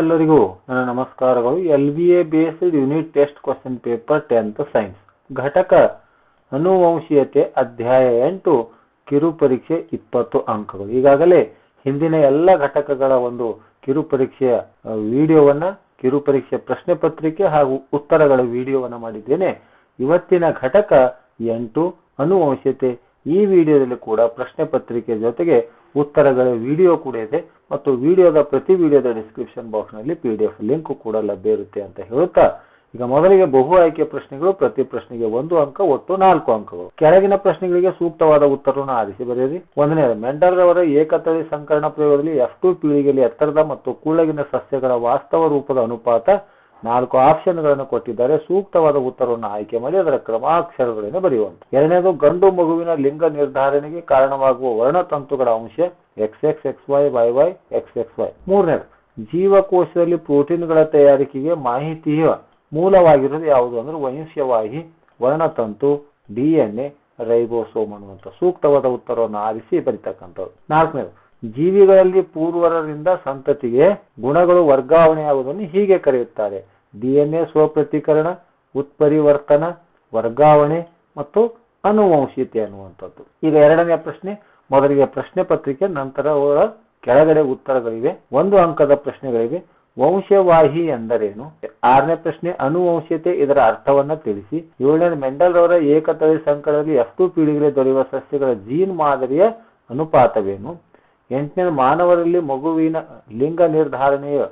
ಎಲ್ಲರಿಗೂ ನನ್ನ ನಮಸ್ಕಾರಗಳು. L V A based unit test question paper tenth science. ಘಟಕ ಅನುವಂಶೀಯತೆ ಅಧ್ಯಾಯ ಎಂಟು, ಕಿರು ಪರೀಕ್ಷೆ ಇಪ್ಪತ್ತು ಅಂಕಗಳು. ಈಗಾಗಲೇ ಹಿಂದಿನ ಎಲ್ಲ ಘಟಕಗಳ ಒಂದು ಕಿರು ಪರೀಕ್ಷೆಯ ವಿಡಿಯೋವನ್ನು, ಕಿರು ಪರೀಕ್ಷೆ ಪ್ರಶ್ನೆ ಪತ್ರಿಕೆ ಹಾಗೂ ಉತ್ತರಗಳ ವಿಡಿಯೋವನ್ನು ಮಾಡಿದ್ದೇನೆ. ಇವತ್ತಿನ ಘಟಕ ಎಂಟು, ಅನುವಂಶೀಯತೆ. ಈ ವಿಡಿಯೋದಲ್ಲಿ ಕೂಡ ಪ್ರಶ್ನೆ ಪತ್ರಿಕೆ ಜೊತೆಗೆ ಉತ್ತರಗಳ ವಿಡಿಯೋ ಕೂಡ ಇದೆ ಮತ್ತು ವಿಡಿಯೋದ ಪ್ರತಿ ವಿಡಿಯೋದ ಡಿಸ್ಕ್ರಿಪ್ಷನ್ ಬಾಕ್ಸ್ನಲ್ಲಿ ಪಿ ಡಿ ಎಫ್ ಲಿಂಕ್ ಕೂಡ ಲಭ್ಯ ಇರುತ್ತೆ ಅಂತ ಹೇಳುತ್ತಾ, ಈಗ ಮೊದಲಿಗೆ ಬಹು ಆಯ್ಕೆ ಪ್ರಶ್ನೆಗಳು, ಪ್ರತಿ ಪ್ರಶ್ನೆಗೆ ಒಂದು ಅಂಕ, ಒಟ್ಟು ನಾಲ್ಕು ಅಂಕಗಳು. ಕೆಳಗಿನ ಪ್ರಶ್ನೆಗಳಿಗೆ ಸೂಕ್ತವಾದ ಉತ್ತರವನ್ನು ಆರಿಸಿ ಬರೆಯಿರಿ. ಒಂದನೇ ಮೆಂಡರ್ ರವರ ಏಕತಳಿ ಸಂಕರಣ ಪ್ರಯೋಗದಲ್ಲಿ ಎಫ್ ಟು ಪೀಳಿಗೆಯಲ್ಲಿ ಎತ್ತರದ ಮತ್ತು ಕೂಳಗಿನ ಸಸ್ಯಗಳ ವಾಸ್ತವ ರೂಪದ ಅನುಪಾತ ನಾಲ್ಕು ಆಪ್ಷನ್ಗಳನ್ನು ಕೊಟ್ಟಿದ್ದಾರೆ. ಸೂಕ್ತವಾದ ಉತ್ತರವನ್ನು ಆಯ್ಕೆ ಮಾಡಿ ಅದರ ಕ್ರಮಾಕ್ಷರಗಳನ್ನು ಬರೆಯುವಂತ. ಎರಡನೇದು, ಗಂಡು ಮಗುವಿನ ಲಿಂಗ ನಿರ್ಧಾರಣೆಗೆ ಕಾರಣವಾಗುವ ವರ್ಣತಂತುಗಳ ಅಂಶ X X X Y Y Y X X Y ಮೂರನೇದು, ಜೀವಕೋಶದಲ್ಲಿ ಪ್ರೋಟೀನ್ಗಳ ತಯಾರಿಕೆಗೆ ಮಾಹಿತಿಯ ಮೂಲವಾಗಿರೋದು ಯಾವುದು ಅಂದ್ರೆ ವಂಶವಾಹಿ ವರ್ಣತಂತು, ಡಿ ಎನ್ ಎ, ರೈಬೋಸೋಮ್ ಅನ್ನುವಂಥ ಸೂಕ್ತವಾದ ಉತ್ತರವನ್ನು ಆರಿಸಿ ಬರಿತಕ್ಕಂಥದ್ದು. ನಾಲ್ಕನೇದು ಜೀವಿಗಳಲ್ಲಿ ಪೂರ್ವರರಿಂದ ಸಂತತಿಗೆ ಗುಣಗಳು ವರ್ಗಾವಣೆಯಾಗುವುದನ್ನು ಹೀಗೆ ಕರೆಯುತ್ತಾರೆ. ಡಿಎನ್ಎ ಸ್ವಪ್ರತೀಕರಣ, ಉತ್ಪರಿವರ್ತನ, ವರ್ಗಾವಣೆ ಮತ್ತು ಅನುವಂಶೀಯತೆ ಅನ್ನುವಂಥದ್ದು ಈಗ ಎರಡನೇ ಪ್ರಶ್ನೆ, ಮೊದಲಿಗೆ ಪ್ರಶ್ನೆ ಪತ್ರಿಕೆ, ನಂತರ ಅವರ ಕೆಳಗಡೆ ಉತ್ತರಗಳಿವೆ. ಒಂದು ಅಂಕದ ಪ್ರಶ್ನೆಗಳಿವೆ ವಂಶವಾಹಿ ಎಂದರೇನು? ಆರನೇ ಪ್ರಶ್ನೆ ಅನುವಂಶೀಯತೆ ಇದರ ಅರ್ಥವನ್ನ ತಿಳಿಸಿ. ಏಳನೇ ಮೆಂಡಲ್ ಅವರ ಏಕತಳಿ ಸಂಕಟದಲ್ಲಿ ಎಷ್ಟು ಪೀಳಿಗೆಗೆ ದೊರೆಯುವ ಸಸ್ಯಗಳ ಜೀನ್ ಮಾದರಿಯ ಅನುಪಾತವೇನು? ಎಂಟನೇ ಮಾನವರಲ್ಲಿ ಮಗುವಿನ ಲಿಂಗ ನಿರ್ಧಾರಣೆಯ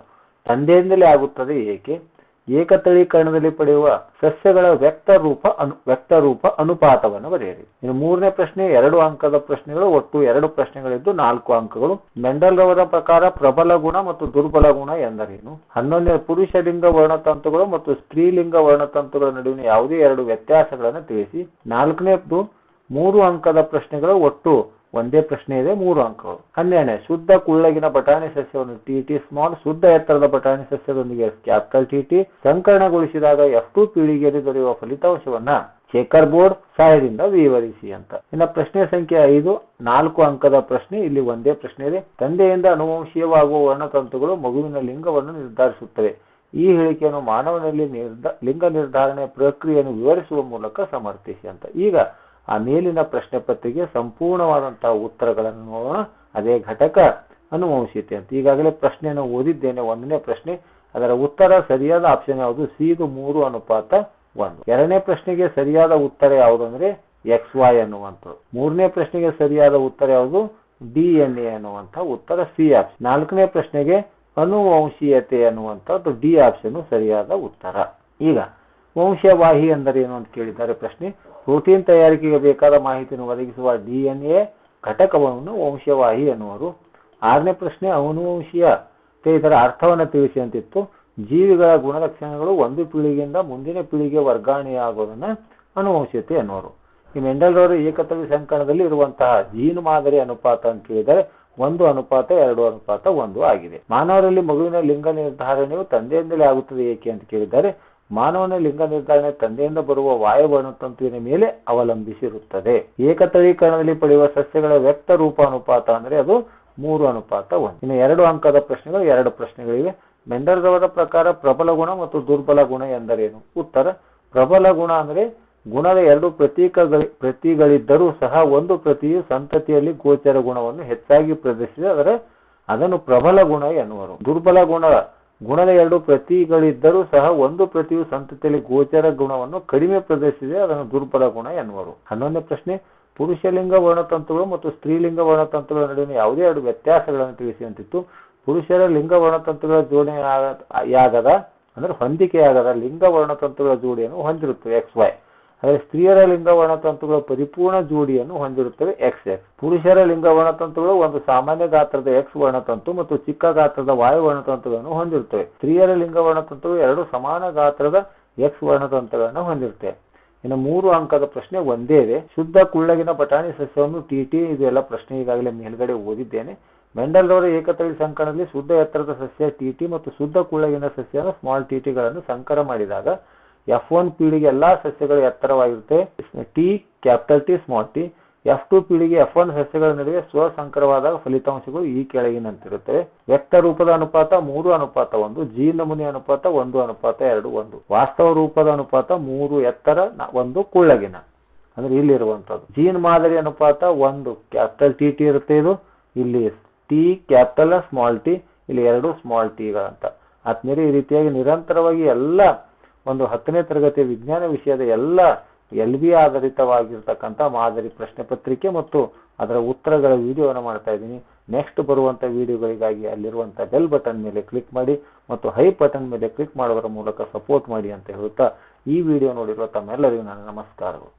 ತಂದೆಯಿಂದಲೇ ಆಗುತ್ತದೆ, ಏಕೆ? ಏಕತಳೀಕರಣದಲ್ಲಿ ಪಡೆಯುವ ಸಸ್ಯಗಳ ವ್ಯಕ್ತ ರೂಪ ಅನು, ವ್ಯಕ್ತ ರೂಪ ಅನುಪಾತವನ್ನು ಬರೆಯಿರಿ. ಇನ್ನು ಮೂರನೇ ಪ್ರಶ್ನೆ, ಎರಡು ಅಂಕದ ಪ್ರಶ್ನೆಗಳು, ಒಟ್ಟು ಎರಡು ಪ್ರಶ್ನೆಗಳಿದ್ದು ನಾಲ್ಕು ಅಂಕಗಳು. ಮೆಂಡಲ್ ರವರ ಪ್ರಕಾರ ಪ್ರಬಲ ಗುಣ ಮತ್ತು ದುರ್ಬಲ ಗುಣ ಎಂದರೇನು? ಹನ್ನೊಂದನೇ ಪುರುಷ ಲಿಂಗ ವರ್ಣತಂತುಗಳು ಮತ್ತು ಸ್ತ್ರೀಲಿಂಗ ವರ್ಣತಂತುಗಳ ನಡುವಿನ ಯಾವುದೇ ಎರಡು ವ್ಯತ್ಯಾಸಗಳನ್ನು ತಿಳಿಸಿ. ನಾಲ್ಕನೇದು ಮೂರು ಅಂಕದ ಪ್ರಶ್ನೆಗಳು, ಒಟ್ಟು ಒಂದೇ ಪ್ರಶ್ನೆ ಇದೆ, ಮೂರು ಅಂಕಗಳು. ಹನ್ನೆರಡನೇ, ಶುದ್ಧ ಕುಳ್ಳಗಿನ ಬಟಾಣಿ ಸಸ್ಯವನ್ನು ಟಿ ಟಿ ಸ್ಮಾಲ್ ಶುದ್ಧ ಎತ್ತರದ ಬಟಾಣಿ ಸಸ್ಯದೊಂದಿಗೆ ಕ್ಯಾಪಿಟಲ್ ಟಿ ಟಿ ಸಂಕರಣಗೊಳಿಸಿದಾಗ ಎಫ್ ಟು ಪೀಳಿಗೆಯಲ್ಲಿ ದೊರೆಯುವ ಫಲಿತಾಂಶವನ್ನ ಚೇಕರ್ ಬೋರ್ಡ್ ಸಹಾಯದಿಂದ ವಿವರಿಸಿ ಅಂತ. ಇನ್ನು ಪ್ರಶ್ನೆ ಸಂಖ್ಯೆ ಐದು, ನಾಲ್ಕು ಅಂಕದ ಪ್ರಶ್ನೆ, ಇಲ್ಲಿ ಒಂದೇ ಪ್ರಶ್ನೆ ಇದೆ. ತಂದೆಯಿಂದ ಅನುವಂಶೀಯವಾಗುವ ವರ್ಣತಂತುಗಳು ಮಗುವಿನ ಲಿಂಗವನ್ನು ನಿರ್ಧರಿಸುತ್ತವೆ. ಈ ಹೇಳಿಕೆಯನ್ನು ಮಾನವನಲ್ಲಿ ನಿರ್ಧ, ಲಿಂಗ ನಿರ್ಧಾರಣೆ ಪ್ರಕ್ರಿಯೆಯನ್ನು ವಿವರಿಸುವ ಮೂಲಕ ಸಮರ್ಥಿಸಿ ಅಂತ. ಈಗ ಆ ಮೇಲಿನ ಪ್ರಶ್ನೆ ಪತ್ರಿಕೆ ಸಂಪೂರ್ಣವಾದಂತಹ ಉತ್ತರಗಳನ್ನು ನೋಡೋಣ. ಅದೇ ಘಟಕ ಅನುವಂಶೀಯತೆ ಅಂತ. ಈಗಾಗಲೇ ಪ್ರಶ್ನೆಯನ್ನು ಓದಿದ್ದೇನೆ. ಒಂದನೇ ಪ್ರಶ್ನೆ, ಅದರ ಉತ್ತರ ಸರಿಯಾದ ಆಪ್ಷನ್ ಯಾವುದು? ಸಿದು ಮೂರು ಅನುಪಾತ ಒಂದು. ಎರಡನೇ ಪ್ರಶ್ನೆಗೆ ಸರಿಯಾದ ಉತ್ತರ ಯಾವುದು ಅಂದ್ರೆ ಎಕ್ಸ್, ವೈ ಅನ್ನುವಂಥದ್ದು ಮೂರನೇ ಪ್ರಶ್ನೆಗೆ ಸರಿಯಾದ ಉತ್ತರ ಯಾವುದು? ಡಿ ಎನ್ ಎ ಅನ್ನುವಂಥ ಉತ್ತರ ಸಿ ಆಪ್ಷನ್. ನಾಲ್ಕನೇ ಪ್ರಶ್ನೆಗೆ ಅನುವಂಶೀಯತೆ ಅನ್ನುವಂಥದ್ದು ಡಿ ಆಪ್ಷನ್ ಸರಿಯಾದ ಉತ್ತರ. ಈಗ ವಂಶವಾಹಿ ಎಂದರೇನು ಅಂತ ಕೇಳಿದ್ದಾರೆ ಪ್ರಶ್ನೆ. ಪ್ರೋಟೀನ್ ತಯಾರಿಕೆಗೆ ಬೇಕಾದ ಮಾಹಿತಿಯನ್ನು ಒದಗಿಸುವ ಡಿ ಎನ್ ಎ ಘಟಕವನ್ನು ವಂಶವಾಹಿ ಎನ್ನುವರು. ಆರನೇ ಪ್ರಶ್ನೆ, ಅನುವಂಶೀಯ. ಇದರ ಅರ್ಥವನ್ನು ತಿಳಿಸಿ ಅಂತಿತ್ತು ಜೀವಿಗಳ ಗುಣಲಕ್ಷಣಗಳು ಒಂದು ಪೀಳಿಗೆಯಿಂದ ಮುಂದಿನ ಪೀಳಿಗೆ ವರ್ಗಾವಣೆಯಾಗುವುದನ್ನು ಅನುವಂಶೀಯತೆ ಎನ್ನುವರು. ಈ ಮೆಂಡಲ್ ರವರು ಏಕತವಿ ಸಂಕಲನದಲ್ಲಿ ಇರುವಂತಹ ಜೀನು ಮಾದರಿ ಅನುಪಾತ ಅಂತ ಕೇಳಿದರೆ, ಒಂದು ಅನುಪಾತ, ಎರಡು ಅನುಪಾತ, ಒಂದು ಆಗಿದೆ. ಮಾನವರಲ್ಲಿ ಮಗುವಿನ ಲಿಂಗ ನಿರ್ಧಾರಣೆಯು ತಂದೆಯಿಂದಲೇ ಆಗುತ್ತದೆ ಏಕೆ ಅಂತ ಕೇಳಿದ್ದಾರೆ ಮಾನವನ ಲಿಂಗ ನಿರ್ಧಾರಣೆ ತಂದೆಯಿಂದ ಬರುವ ವಾಯುವರ್ಣತಂತುವಿನ ಮೇಲೆ ಅವಲಂಬಿಸಿರುತ್ತದೆ. ಏಕತಳೀಕರಣದಲ್ಲಿ ಪಡೆಯುವ ಸಸ್ಯಗಳ ವ್ಯಕ್ತ ರೂಪ ಅನುಪಾತ ಅಂದ್ರೆ ಅದು ಮೂರು ಅನುಪಾತ ಒಂದು. ಇನ್ನು ಎರಡು ಅಂಕದ ಪ್ರಶ್ನೆಗಳು ಎರಡು ಪ್ರಶ್ನೆಗಳಿವೆ. ಮೆಂಡರ್ ರವರ ಪ್ರಕಾರ ಪ್ರಬಲ ಗುಣ ಮತ್ತು ದುರ್ಬಲ ಗುಣ ಎಂದರೇನು? ಉತ್ತರ, ಪ್ರಬಲ ಗುಣ ಅಂದ್ರೆ ಗುಣದ ಎರಡು ಪ್ರತೀಕಗಳ ಪ್ರತಿಗಳಿದ್ದರೂ ಸಹ ಒಂದು ಪ್ರತಿಯು ಸಂತತಿಯಲ್ಲಿ ಗೋಚರ ಗುಣವನ್ನು ಹೆಚ್ಚಾಗಿ ಪ್ರದರ್ಶಿಸಿ ಅದರ ಅದನ್ನು ಪ್ರಬಲ ಗುಣ ಎನ್ನುವರು. ದುರ್ಬಲ ಗುಣ ಗುಣದ ಎರಡು ಪ್ರತಿಗಳಿದ್ದರೂ ಸಹ ಒಂದು ಪ್ರತಿಯು ಸಂತತಿಯಲ್ಲಿ ಗೋಚರ ಗುಣವನ್ನು ಕಡಿಮೆ ಪ್ರದರ್ಶಿಸಿದೆ, ಅದನ್ನು ದುರ್ಬಲ ಗುಣ ಎನ್ನುವರು. ಹನ್ನೊಂದನೇ ಪ್ರಶ್ನೆ ಪುರುಷಲಿಂಗ ವರ್ಣತಂತುಗಳು ಮತ್ತು ಸ್ತ್ರೀಲಿಂಗ ವರ್ಣತಂತುಗಳ ನಡುವಿನ ಯಾವುದೇ ಎರಡು ವ್ಯತ್ಯಾಸಗಳನ್ನು ತಿಳಿಸಿ ಅಂತಿತ್ತು ಪುರುಷರ ಲಿಂಗ ವರ್ಣತಂತುಗಳ ಜೋಡಣೆ ಯಾಗದ, ಅಂದ್ರೆ ಹೊಂದಿಕೆಯಾಗದ ಲಿಂಗ ವರ್ಣತಂತುಗಳ ಜೋಡಿಯನ್ನು ಹೊಂದಿರುತ್ತವೆ, ಎಕ್ಸ್ ವೈ. ಆದರೆ ಸ್ತ್ರೀಯರ ಲಿಂಗ ವರ್ಣತಂತುಗಳ ಪರಿಪೂರ್ಣ ಜೋಡಿಯನ್ನು ಹೊಂದಿರುತ್ತವೆ ಎಕ್ಸ್ ಎಕ್ಸ್ ಪುರುಷರ ಲಿಂಗ ವರ್ಣತಂತುಗಳು ಒಂದು ಸಾಮಾನ್ಯ ಗಾತ್ರದ ಎಕ್ಸ್ ವರ್ಣತಂತು ಮತ್ತು ಚಿಕ್ಕ ಗಾತ್ರದ ವಾಯು ವರ್ಣತಂತುಗಳನ್ನು ಹೊಂದಿರುತ್ತವೆ. ಸ್ತ್ರೀಯರ ಲಿಂಗ ವರ್ಣತಂತುಗಳು ಎರಡು ಸಮಾನ ಗಾತ್ರದ ಎಕ್ಸ್ ವರ್ಣತಂತುಗಳನ್ನು ಹೊಂದಿರುತ್ತವೆ. ಇನ್ನು ಮೂರು ಅಂಕದ ಪ್ರಶ್ನೆ ಒಂದೇ ಇದೆ. ಶುದ್ಧ ಕುಳ್ಳಗಿನ ಬಟಾಣಿ ಸಸ್ಯವನ್ನು ಟಿ ಟಿ ಇದೆಲ್ಲ ಪ್ರಶ್ನೆ ಈಗಾಗಲೇ ಮೇಲ್ಗಡೆ ಓದಿದ್ದೇನೆ. ಮೆಂಡಲ್ ರವರ ಏಕತಳಿ ಸಂಕಲನದಲ್ಲಿ ಶುದ್ಧ ಎತ್ತರದ ಸಸ್ಯ ಟಿ ಮತ್ತು ಶುದ್ಧ ಕುಳ್ಳಗಿನ ಸಸ್ಯನ ಸ್ಮಾಲ್ ಟಿ ಟಿಗಳನ್ನು ಸಂಕರ ಮಾಡಿದಾಗ ಎಫ್ ಒನ್ ಪೀಳಿಗೆ ಎಲ್ಲಾ ಸಸ್ಯಗಳು ಎತ್ತರವಾಗಿರುತ್ತೆ. T capital T small T F two ಪೀಳಿಗೆ ಎಫ್ ಒನ್ ಸಸ್ಯಗಳ ನಡುವೆ ಸ್ವಸಂಕರವಾದಾಗ ಫಲಿತಾಂಶಗಳು ಈ ಕೆಳಗಿನಂತಿರುತ್ತವೆ. ವ್ಯಕ್ತ ರೂಪದ ಅನುಪಾತ ಮೂರು, ಅನುಪಾತ ಒಂದು. ಜಿ ನಮೂನೆ ಅನುಪಾತ ಒಂದು, ಅನುಪಾತ ಎರಡು, ಒಂದು. ವಾಸ್ತವ ರೂಪದ ಅನುಪಾತ ಮೂರು, ಎತ್ತರ ಒಂದು, ಕುಳ್ಳಗಿನ. ಅಂದ್ರೆ ಇಲ್ಲಿರುವಂತದ್ದು ಜೀನ್ ಮಾದರಿ ಅನುಪಾತ ಒಂದು ಕ್ಯಾಪಿಟಲ್ ಟಿ ಟಿ ಇರುತ್ತೆ ಇದು. ಇಲ್ಲಿ ಟಿ ಕ್ಯಾಪಿಟಲ್ ಸ್ಮಾಲ್ ಟಿ ಇಲ್ಲಿ ಎರಡು ಸ್ಮಾಲ್ ಟಿಗಳಂತ ಆದ್ಮೇಲೆ ಈ ರೀತಿಯಾಗಿ ನಿರಂತರವಾಗಿ ಎಲ್ಲ ಒಂದು ಹತ್ತನೇ ತರಗತಿಯ ವಿಜ್ಞಾನ ವಿಷಯದ ಎಲ್ಲ ಎಲ್ ಬಿ ಆಧಾರಿತವಾಗಿರ್ತಕ್ಕಂಥ ಮಾದರಿ ಪ್ರಶ್ನೆ ಪತ್ರಿಕೆ ಮತ್ತು ಅದರ ಉತ್ತರಗಳ ವಿಡಿಯೋವನ್ನು ಮಾಡ್ತಾ ಇದ್ದೀನಿ. ನೆಕ್ಸ್ಟ್ ಬರುವಂಥ ವಿಡಿಯೋಗಳಿಗಾಗಿ ಅಲ್ಲಿರುವಂಥ ಬೆಲ್ ಬಟನ್ ಮೇಲೆ ಕ್ಲಿಕ್ ಮಾಡಿ ಮತ್ತು ಹೈ ಬಟನ್ ಮೇಲೆ ಕ್ಲಿಕ್ ಮಾಡುವುದರ ಮೂಲಕ ಸಪೋರ್ಟ್ ಮಾಡಿ ಅಂತ ಹೇಳುತ್ತಾ ಈ ವಿಡಿಯೋ ನೋಡಿರುವ ತಮ್ಮೆಲ್ಲರಿಗೂ ನನ್ನ ನಮಸ್ಕಾರಗಳು.